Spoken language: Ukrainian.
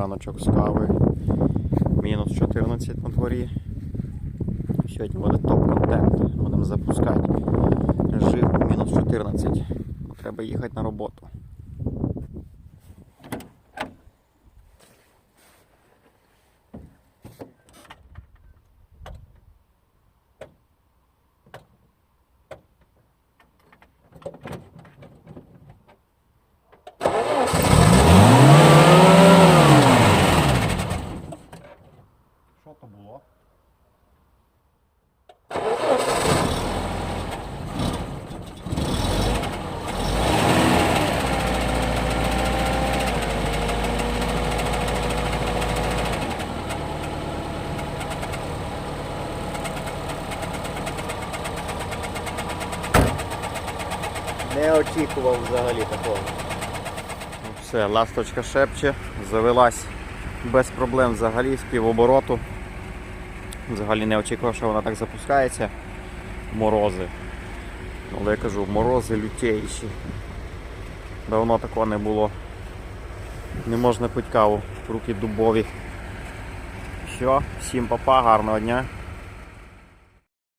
раночок з кави. Мінус 14 на дворі. Сьогодні буде топ-контент. Будемо запускати жив мінус 14. Треба їхати на роботу. Що то було? Не очікував взагалі такого. Все, ласточка шепче, завелась без проблем взагалі з півобороту. Взагалі не очікував, що вона так запускається. Морози. Але я кажу, морози лютейші. Давно такого не було. Не можна пить каву, руки дубові. Все, всім папа, гарного дня.